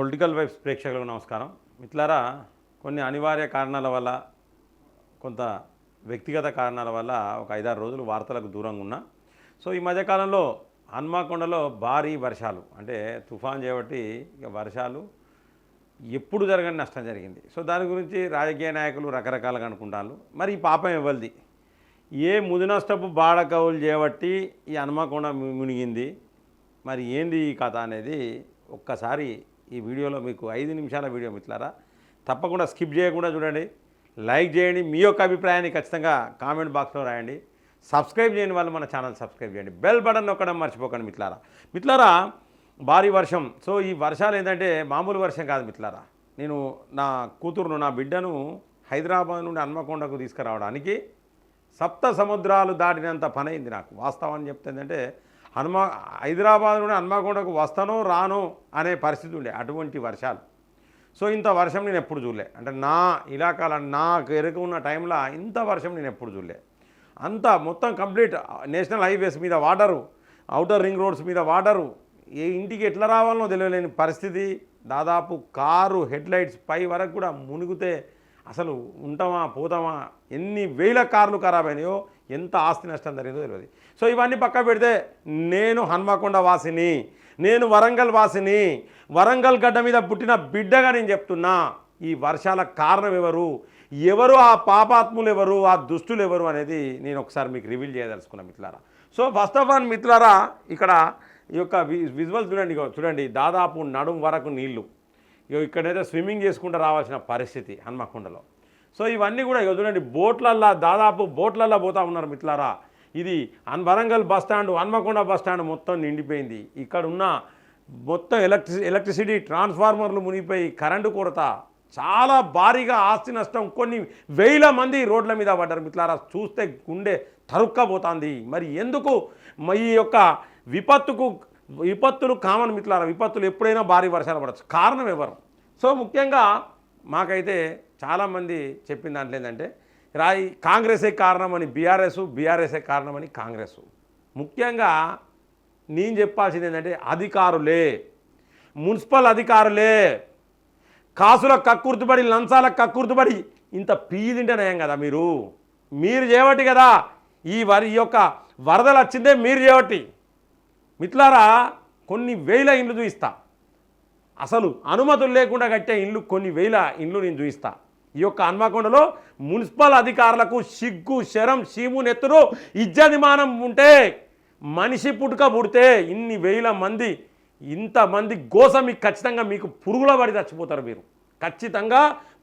Political vibes ప్రేక్షకులకు నమస్కారం. మిత్రులారా కొన్ని అనివార్య కారణాల వల్ల కొంత వ్యక్తిగత కారణాల వల్ల ఒక ఐదారు రోజులు వార్తలకు దూరంగా ఉన్నా. సో ఈ మధ్యకాలంలో హన్మాకొండలో భారీ వర్షాలు అంటే తుఫాన్ చేపట్టి ఇక వర్షాలు ఎప్పుడు జరగని నష్టం జరిగింది. సో దాని గురించి రాజకీయ నాయకులు రకరకాలుగా అనుకుంటారు. మరి ఈ పాపం ఇవ్వల్ది ఏ ముదినష్టపు బాడకవులు చేయబట్టి ఈ హన్మకొండ మునిగింది? మరి ఏంది ఈ కథ అనేది ఒక్కసారి ఈ వీడియోలో మీకు ఐదు నిమిషాల వీడియో మిట్లారా తప్పకుండా స్కిప్ చేయకుండా చూడండి. లైక్ చేయండి. మీ యొక్క అభిప్రాయాన్ని ఖచ్చితంగా కామెంట్ బాక్స్లో రాయండి. సబ్స్క్రైబ్ చేయని వాళ్ళు మన ఛానల్ సబ్స్క్రైబ్ చేయండి. బెల్ బటన్ నొక్కడం మర్చిపోకండి మిట్లారా మిట్లారా భారీ వర్షం. సో ఈ వర్షాలు ఏంటంటే మామూలు వర్షం కాదు మిట్లారా నేను నా కూతురును నా బిడ్డను హైదరాబాద్ నుండి హన్మకొండకు తీసుకురావడానికి సప్త సముద్రాలు దాటినంత పని అయింది నాకు. వాస్తవాన్ని చెప్తే ఏంటంటే హనుమ హైదరాబాద్ నుండి హన్మకొండకు వస్తానో రానో అనే పరిస్థితి ఉండే అటువంటి వర్షాలు. సో ఇంత వర్షం నేను ఎప్పుడు చూడలే. అంటే నా ఇలాకాల నాకు ఎరుక ఉన్న టైంలో ఇంత వర్షం నేను ఎప్పుడు చూడలే. అంతా మొత్తం కంప్లీట్ నేషనల్ హైవేస్ మీద వాటరు అవుటర్ రింగ్ రోడ్స్ మీద వాటరు. ఏ ఇంటికి ఎట్లా రావాలనో తెలియలేని పరిస్థితి. దాదాపు కారు హెడ్లైట్స్ పై వరకు కూడా మునిగితే అసలు ఉంటామా పోతామా ఎన్ని వేల కార్లు ఖరాబ్ అయినాయో ఎంత ఆస్తి నష్టం జరిగిందో తెలియదు. సో ఇవన్నీ పక్క పెడితే నేను హన్మకొండ వాసిని నేను వరంగల్ వాసిని వరంగల్ గడ్డ మీద పుట్టిన బిడ్డగా నేను చెప్తున్నా ఈ వర్షాల కారణం ఎవరు ఎవరు ఆ పాపాత్ములు ఎవరు ఆ దుష్టులు ఎవరు అనేది నేను ఒకసారి మీకు రివీల్ చేయదలుచుకున్నా మిత్రులారా. సో ఫస్ట్ ఆఫ్ ఆల్ మిత్రులారా ఇక్కడ ఈ యొక్క విజువల్ చూడండి చూడండి దాదాపు నడుం వరకు నీళ్ళు. ఇగో ఇక్కడైతే స్విమ్మింగ్ చేసుకుంటూ రావాల్సిన పరిస్థితి హన్మకొండలో. సో ఇవన్నీ కూడా ఇక చూడండి బోట్లల్లా దాదాపు బోట్లల్లా పోతా ఉన్నారు మిత్రులారా. ఇది అన్ Warangal bus stand Hanamkonda bus stand మొత్తం నిండిపోయింది. ఇక్కడ ఉన్న మొత్తం ఎలక్ట్రి ఎలక్ట్రిసిటీ ట్రాన్స్ఫార్మర్లు మునిగిపోయి కరెంటు కొరత. చాలా భారీగా ఆస్తి నష్టం. కొన్ని వేల మంది రోడ్ల మీద పడ్డారు మిత్రులారా. చూస్తే గుండె తరుక్కపోతుంది. మరి ఎందుకు? మ- ఈ యొక్క విపత్తుకు విపత్తులు కామన్ మిత్రులారా విపత్తులు ఎప్పుడైనా భారీ వర్షాలు పడవచ్చు కారణం ఎవరు? సో ముఖ్యంగా మాకైతే చాలామంది చెప్పిన దాంట్లో ఏంటంటే రాయి కాంగ్రెసే కారణమని బీఆర్ఎస్ బీఆర్ఎస్ఏ కారణమని కాంగ్రెస్. ముఖ్యంగా నేను చెప్పాల్సింది ఏంటంటే అధికారులే. మున్సిపల్ అధికారులే. కాసుల కక్కుర్తుబడి లంచాల కక్కుర్తుబడి ఇంత పీయి తింటే నయం కదా మీరు? మీరు చేయబట్టి కదా ఈ వరి ఈ యొక్క వరదలు వచ్చిందే మీరు చేయబట్టి. మిత్లారా కొన్ని వేల ఇండ్లు చూయిస్తా. అసలు అనుమతులు లేకుండా కట్టే ఇండ్లు కొన్ని వేల ఇండ్లు నేను చూయిస్తా. ఈ యొక్క హన్మకొండలో మున్సిపల్ అధికారులకు సిగ్గు శరం సీము నెత్తురు ఇజ్జదిమానం ఉంటే మనిషి పుట్టుక పుడితే ఇన్ని వేల మంది ఇంతమంది గోస మీకు ఖచ్చితంగా మీకు పురుగుల పడి చచ్చిపోతారు మీరు. ఖచ్చితంగా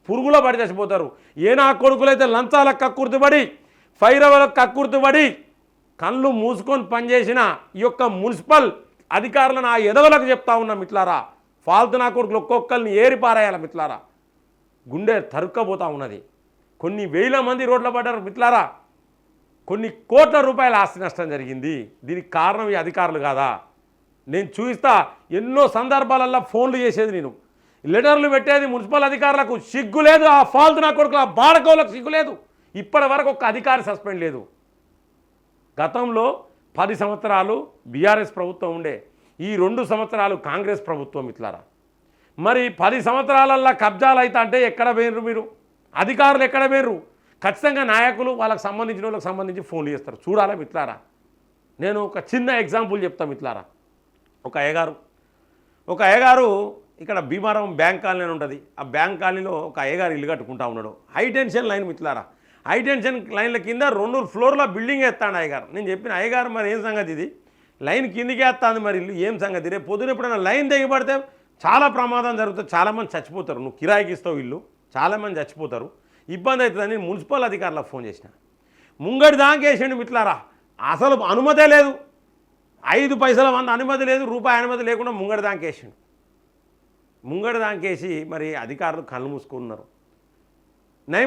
పురుగుల పడి చచ్చిపోతారు. ఏ నా కొడుకులైతే లంచాలకు కక్కుర్తుపడి ఫైరవలకు కక్కుర్తుపడి కళ్ళు మూసుకొని పనిచేసిన ఈ యొక్క మున్సిపల్ అధికారులను ఆ ఎదవలకు చెప్తా ఉన్నాం మిట్లారా ఫాల్తు నా కొడుకులు ఒక్కొక్కరిని ఏరిపారేయాలి మిట్లారా గుండె తరుక్కపోతా ఉన్నది. కొన్ని వేల మంది రోడ్ల పడ్డారు మిట్లారా కొన్ని కోట్ల రూపాయల ఆస్తి నష్టం జరిగింది. దీనికి కారణం ఈ అధికారులు కాదా. నేను చూపిస్తా ఎన్నో సందర్భాలల్లో ఫోన్లు చేసేది నేను. లెటర్లు పెట్టేది మున్సిపల్ అధికారులకు సిగ్గు లేదు. ఆ ఫాల్తు నా కొడుకుల బాడకోలకు సిగ్గు లేదు. ఇప్పటి వరకు ఒక్క అధికారి సస్పెండ్ లేదు. గతంలో పది సంవత్సరాలు బీఆర్ఎస్ ప్రభుత్వం ఉండే ఈ రెండు సంవత్సరాలు కాంగ్రెస్ ప్రభుత్వం ఇట్లారా. మరి పది సంవత్సరాలల్లో కబ్జాలు అయితే అంటే ఎక్కడ పోయినరు మీరు? అధికారులు ఎక్కడ పోయినరు ఖచ్చితంగా నాయకులు వాళ్ళకి సంబంధించిన వాళ్ళకి సంబంధించి ఫోన్లు చేస్తారు. చూడాలా మిట్లారా నేను ఒక చిన్న ఎగ్జాంపుల్ చెప్తాను మిట్లారా ఒక అయ్యగారు. ఒక అయ్యగారు ఇక్కడ భీమారం బ్యాంక్ కాలనీ అని ఉంటుంది. ఆ బ్యాంక్ కాలనీలో ఒక అయ్యగారు ఇల్లు కట్టుకుంటా ఉన్నాడు. హై టెన్షన్ లైన్ మిత్రులారా హైటెన్షన్ లైన్ల కింద రెండు ఫ్లోర్ల బిల్డింగ్ వేస్తాడు అయ్యగారు. నేను చెప్పిన అయ్యగారు మరి ఏం సంగతి ఇది? లైన్ కిందికి వేస్తాను మరి ఇల్లు ఏం సంగతి? రేపు పొద్దున ఎప్పుడైనా లైన్ దిగబడితే చాలా ప్రమాదం జరుగుతుంది చాలామంది చచ్చిపోతారు. నువ్వు కిరాయికి ఇస్తావు ఇల్లు చాలామంది చచ్చిపోతారు. ఇబ్బంది అవుతుందని మున్సిపల్ అధికారులకు ఫోన్ చేసిన. ముంగడి దాకేసిండు మిట్లారా అసలు అనుమతే లేదు. ఐదు పైసల వంద అనుమతి లేదు రూపాయి అనుమతి లేకుండా ముంగడి దాకేసిండు ముంగడి దాకేసి మరి అధికారులు కళ్ళు మూసుకున్నారు.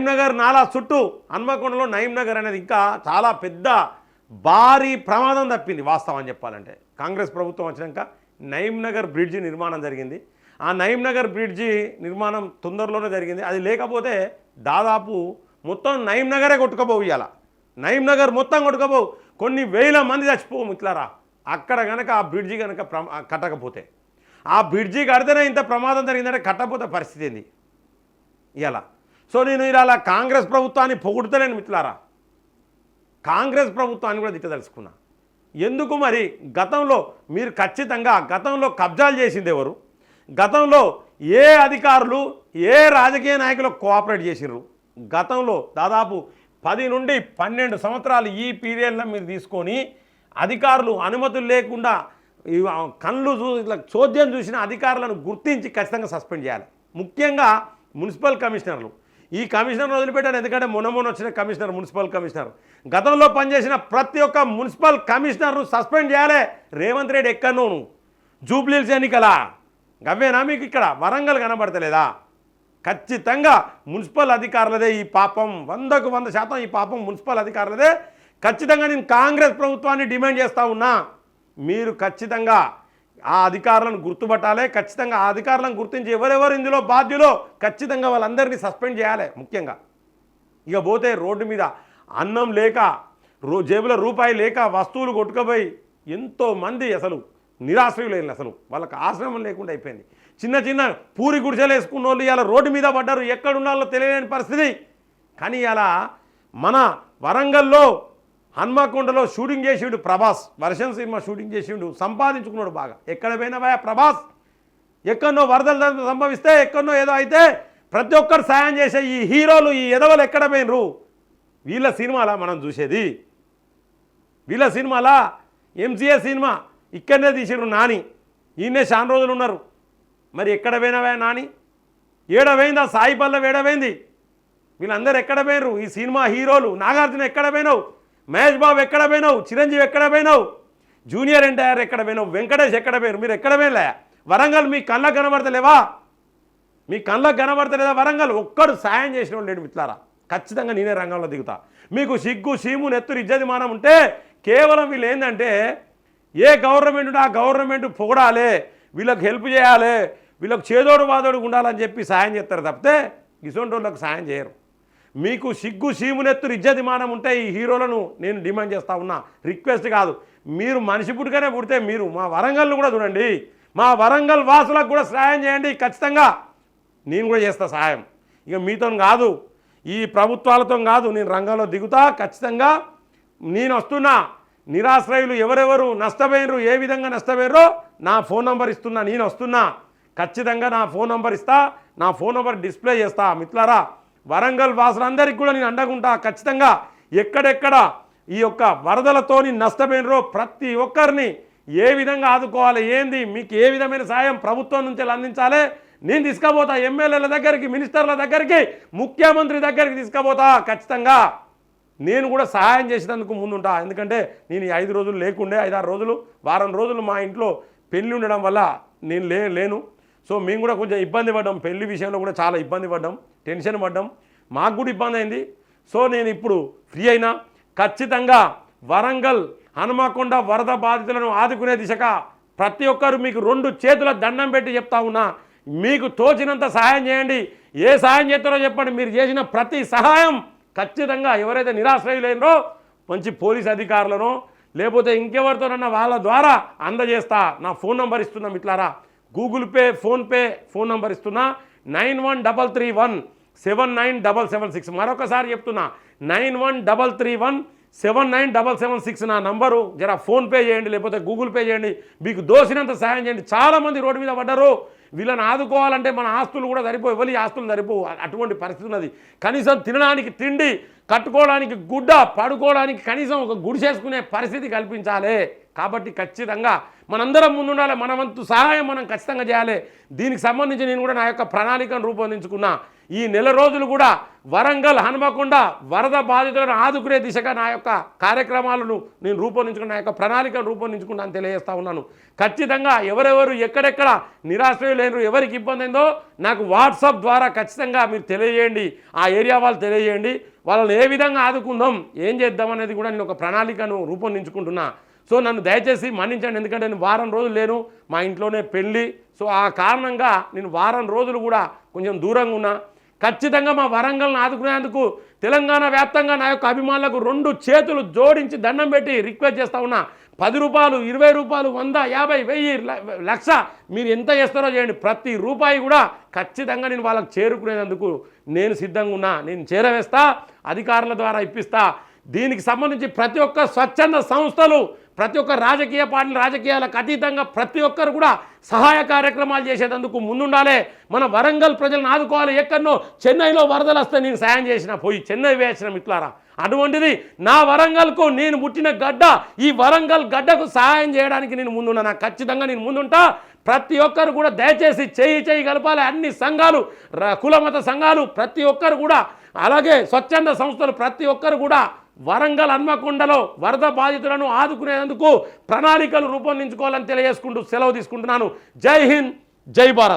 నగర్ నాలా చుట్టూ హన్మకొండలో నగర్ అనేది ఇంకా చాలా పెద్ద భారీ ప్రమాదం తప్పింది వాస్తవం చెప్పాలంటే. కాంగ్రెస్ ప్రభుత్వం వచ్చినాక నగర్ బ్రిడ్జి నిర్మాణం జరిగింది. ఆ నగర్ బ్రిడ్జి నిర్మాణం తొందరలోనే జరిగింది. అది లేకపోతే దాదాపు మొత్తం నగరే కొట్టుకోబోవు ఇవాళ నగర్ మొత్తం కొట్టుకోబోవు కొన్ని వేల మంది చచ్చిపోవు మిత్లారా అక్కడ కనుక ఆ బ్రిడ్జి కనుక కట్టకపోతే. ఆ బ్రిడ్జి కడితేనే ఇంత ప్రమాదం జరిగిందంటే కట్టపోతే పరిస్థితి ఏంది? ఇలా సో నేను ఇలా కాంగ్రెస్ ప్రభుత్వాన్ని పొగుడుతలేను మిత్రులారా. కాంగ్రెస్ ప్రభుత్వాన్ని కూడా దిట్టదలుచుకున్నా. ఎందుకు మరి? గతంలో మీరు ఖచ్చితంగా గతంలో కబ్జాలు చేసింది ఎవరు? గతంలో ఏ అధికారులు ఏ రాజకీయ నాయకులు కోఆపరేట్ చేసిర్రు? గతంలో దాదాపు పది నుండి పన్నెండు సంవత్సరాలు ఈ పీరియడ్లో మీరు తీసుకొని అధికారులు అనుమతులు లేకుండా కళ్ళు చూ ఇట్లా చోద్యం చూసిన అధికారులను గుర్తించి ఖచ్చితంగా సస్పెండ్ చేయాలి. ముఖ్యంగా మున్సిపల్ కమిషనర్లు. ఈ కమిషనర్ వదిలిపెట్టాను ఎందుకంటే మొన్న మొన్న వచ్చిన కమిషనర్ మున్సిపల్ కమిషనర్. గతంలో పనిచేసిన ప్రతి ఒక్క మున్సిపల్ కమిషనర్ను సస్పెండ్ చేయాలి. రేవంత్ రెడ్డి ఎక్కడో నువ్వు జూబ్లీల్స్ ఎన్నికల. గవ్వేనా మీకు ఇక్కడ? వరంగల్ కనబడతలేదా? ఖచ్చితంగా మున్సిపల్ అధికారులదే ఈ పాపం. వందకు వంద శాతం ఈ పాపం మున్సిపల్ అధికారులదే. ఖచ్చితంగా నేను కాంగ్రెస్ ప్రభుత్వాన్ని డిమాండ్ చేస్తూ ఉన్నా. మీరు ఖచ్చితంగా ఆ అధికారులను గుర్తుపట్టాలి ఖచ్చితంగా ఆ అధికారులను గుర్తించి ఎవరెవరు ఇందులో బాధ్యులో ఖచ్చితంగా వాళ్ళందరినీ సస్పెండ్ చేయాలి ముఖ్యంగా. ఇక పోతే రోడ్డు మీద అన్నం లేక రో జేబులో రూపాయి లేక వస్తువులు కొట్టుకుపోయి ఎంతోమంది అసలు నిరాశ్రయులైన అసలు. వాళ్ళకి ఆశ్రమం లేకుండా అయిపోయింది. చిన్న చిన్న పూరి గుడిసెలు వేసుకున్న వాళ్ళు ఇలా రోడ్డు మీద పడ్డారు ఎక్కడున్నాలో తెలియలేని పరిస్థితి. కానీ ఇలా మన వరంగల్లో హన్మకొండలో షూటింగ్ చేసిండు ప్రభాస్ వర్షం సినిమా షూటింగ్ చేసిండు సంపాదించుకున్నాడు బాగా. ఎక్కడ పోయినా ప్రభాస్ ఎక్కడనో వరదలు సంభవిస్తే ఎక్కడనో ఏదో అయితే ప్రతి ఒక్కరు సాయం చేసే ఈ హీరోలు ఈ ఎదవలు ఎక్కడ పోయినరు? వీళ్ళ సినిమాలా మనం చూసేది? వీళ్ళ సినిమాలా? ఎంసీఏ సినిమా ఇక్కడనే తీసిరు నాని. ఈయనే చాలా రోజులు ఉన్నారు. మరి ఎక్కడ పోయినవే నాని? ఏడవైందా సాయి పల్లవి ఏడవైంది వీళ్ళందరూ ఎక్కడ పోయినరు? ఈ సినిమా హీరోలు నాగార్జున ఎక్కడ పోయినావు? మహేష్ బాబు ఎక్కడ పోయినావు? చిరంజీవి ఎక్కడ పోయినావు? జూనియర్ ఎన్టీఆర్ ఎక్కడ పోయినావు? వెంకటేష్ ఎక్కడ పోయినారు మీరు ఎక్కడ పోయినా వరంగల్ మీ కళ్ళకు కనబడతలేవా? మీ కళ్ళకు కనబడతలేదా వరంగల్? ఒక్కడు సాయం చేసిన వాళ్ళు లేడు మిట్లారా ఖచ్చితంగా నేనే రంగంలో దిగుతా. మీకు సిగ్గు సీము నెత్తురు ఇజ్జతి మానం ఉంటే కేవలం వీళ్ళు ఏంటంటే ఏ గవర్నమెంట్ ఉంటే ఆ గవర్నమెంట్ పొగడాలి వీళ్ళకి హెల్ప్ చేయాలి వీళ్ళకి చేదోడు బాదోడు ఉండాలని చెప్పి సాయం చేస్తారు తప్పితే ఇసొంటి వాళ్ళకి సాయం చేయరు. మీకు సిగ్గు సీమునెత్తురు ఇజ్జతి ఉంటే ఈ హీరోలను నేను డిమాండ్ చేస్తా ఉన్నా. రిక్వెస్ట్ కాదు. మీరు మనిషి పుట్టుకనే పుడితే మీరు మా వరంగల్ను కూడా చూడండి. మా వరంగల్ వాసులకు కూడా సహాయం చేయండి. ఖచ్చితంగా నేను కూడా చేస్తా సహాయం. ఇక మీతో కాదు ఈ ప్రభుత్వాలతో కాదు నేను రంగంలో దిగుతా. ఖచ్చితంగా నేను వస్తున్నా. నిరాశ్రయులు ఎవరెవరు నష్టపోయినరు ఏ విధంగా నష్టపోయారో నా ఫోన్ నంబర్ ఇస్తున్నా. నేను వస్తున్నా. ఖచ్చితంగా నా ఫోన్ నంబర్ ఇస్తా. నా ఫోన్ నంబర్ డిస్ప్లే చేస్తా. మిత్రులారా వరంగల్ వాసులందరికీ కూడా నేను అండగుంటా ఖచ్చితంగా ఎక్కడెక్కడ ఈ యొక్క వరదలతోని నష్టపోయినరో ప్రతి ఒక్కరిని ఏ విధంగా ఆదుకోవాలి ఏంది మీకు ఏ విధమైన సాయం ప్రభుత్వం నుంచి అందించాలి? నేను తీసుకుపోతా ఎమ్మెల్యేల దగ్గరికి మినిస్టర్ల దగ్గరికి ముఖ్యమంత్రి దగ్గరికి తీసుకుపోతా ఖచ్చితంగా. నేను కూడా సహాయం చేసేందుకు ముందుంటా. ఎందుకంటే నేను ఈ ఐదు రోజులు లేకుండే ఐదారు రోజులు వారం రోజులు మా ఇంట్లో పెళ్ళి ఉండడం వల్ల నేను లే లేను. సో మేము కూడా కొంచెం ఇబ్బంది పడ్డాం. పెళ్ళి విషయంలో కూడా చాలా ఇబ్బంది పడ్డాం. టెన్షన్ పడ్డాం. మాకు కూడా ఇబ్బంది అయింది. సో నేను ఇప్పుడు ఫ్రీ అయినా ఖచ్చితంగా వరంగల్ హనుమకొండ వరద బాధితులను ఆదుకునే దిశగా ప్రతి ఒక్కరు మీకు రెండు చేతుల దండం పెట్టి చెప్తా ఉన్నా. మీకు తోచినంత సహాయం చేయండి. ఏ సహాయం చేస్తారో చెప్పండి. మీరు చేసిన ప్రతి సహాయం ఖచ్చితంగా ఎవరైతే నిరాశ్రయులైనరో మంచి పోలీస్ అధికారులను లేకపోతే ఇంకెవరితోనన్నా వాళ్ళ ద్వారా అందజేస్తా. నా ఫోన్ నంబర్ ఇస్తున్నాం మిట్లారా Google Pay PhonePe phone number ఇస్తున్నా. Nine one double three one seven nine double seven six. మరొకసారి చెప్తున్నా nine one double three one seven nine double seven six నా నంబరు. జర ఫోన్పే చేయండి లేకపోతే గూగుల్ పే చేయండి. మీకు దోసినంత సహాయం చేయండి. చాలామంది రోడ్డు మీద పడ్డారు. వీళ్ళని ఆదుకోవాలంటే మన ఆస్తులు కూడా సరిపోవు. ఎవరి ఆస్తులు సరిపోవు? అటువంటి పరిస్థితి ఉన్నది. కనీసం తినడానికి తిండి కట్టుకోవడానికి గుడ్డ పడుకోవడానికి కనీసం ఒక గుడి చేసుకునే పరిస్థితి కల్పించాలి. కాబట్టి ఖచ్చితంగా మనందరం ముందుండాలి మన వంతు సహాయం మనం ఖచ్చితంగా చేయాలి. దీనికి సంబంధించి నేను కూడా నా యొక్క ప్రణాళికను రూపొందించుకున్నా. ఈ నెల రోజులు కూడా వరంగల్ హనుమకొండ వరద బాధితులను ఆదుకునే దిశగా నా యొక్క కార్యక్రమాలను నేను రూపొందించుకున్న నా యొక్క ప్రణాళికను రూపొందించుకున్నాను తెలియజేస్తా ఉన్నాను. ఖచ్చితంగా ఎవరెవరు ఎక్కడెక్కడ నిరాశ్రయులేరు ఎవరికి ఇబ్బంది అయిందో నాకు వాట్సాప్ ద్వారా ఖచ్చితంగా మీరు తెలియజేయండి. ఆ ఏరియా వాళ్ళు తెలియజేయండి. వాళ్ళని ఏ విధంగా ఆదుకుందాం ఏం చేద్దాం అనేది కూడా నేను ఒక ప్రణాళికను రూపొందించుకుంటున్నా. సో నన్ను దయచేసి మన్నించండి ఎందుకంటే నేను వారం రోజులు లేను మా ఇంట్లోనే పెళ్ళి. సో ఆ కారణంగా నేను వారం రోజులు కూడా కొంచెం దూరంగా ఉన్నా. ఖచ్చితంగా మా వరంగల్ని ఆదుకునేందుకు తెలంగాణ వ్యాప్తంగా నా యొక్క అభిమానులకు రెండు చేతులు జోడించి దండం పెట్టి రిక్వెస్ట్ చేస్తా ఉన్నా. పది రూపాయలు ఇరవై రూపాయలు వంద యాభై వెయ్యి ల- లక్ష మీరు ఎంత చేస్తారో చేయండి. ప్రతి రూపాయి కూడా ఖచ్చితంగా నేను వాళ్ళకి చేరుకునేందుకు నేను సిద్ధంగా ఉన్నా. నేను చేరవేస్తా అధికారుల ద్వారా ఇప్పిస్తా. దీనికి సంబంధించి ప్రతి ఒక్క స్వచ్ఛంద సంస్థలు ప్రతి ఒక్క రాజకీయ పార్టీలు రాజకీయాలకు అతీతంగా ప్రతి ఒక్కరు కూడా సహాయ కార్యక్రమాలు చేసేటందుకు ముందుండాలి. మన వరంగల్ ప్రజలను ఆదుకోవాలి. ఎక్కడనో చెన్నైలో వరదలు వస్తే నేను సాయం చేసిన పోయి చెన్నై వేసిన మిట్లారా అటువంటిది నా వరంగల్కు నేను పుట్టిన గడ్డ ఈ వరంగల్ గడ్డకు సహాయం చేయడానికి నేను ముందున్నా. నాకు ఖచ్చితంగా నేను ముందుంటా. ప్రతి ఒక్కరు కూడా దయచేసి చేయి చేయి కలపాలి. అన్ని సంఘాలు ర- కులమత సంఘాలు ప్రతి ఒక్కరు కూడా అలాగే స్వచ్ఛంద సంస్థలు ప్రతి ఒక్కరు కూడా వరంగల్ హన్మకొండలో వరద బాధితులను ఆదుకునేందుకు ప్రణాళికలు రూపొందించుకోవాలని తెలియజేసుకుంటూ సెలవు తీసుకుంటున్నాను. జై హింద్ జై భారత్.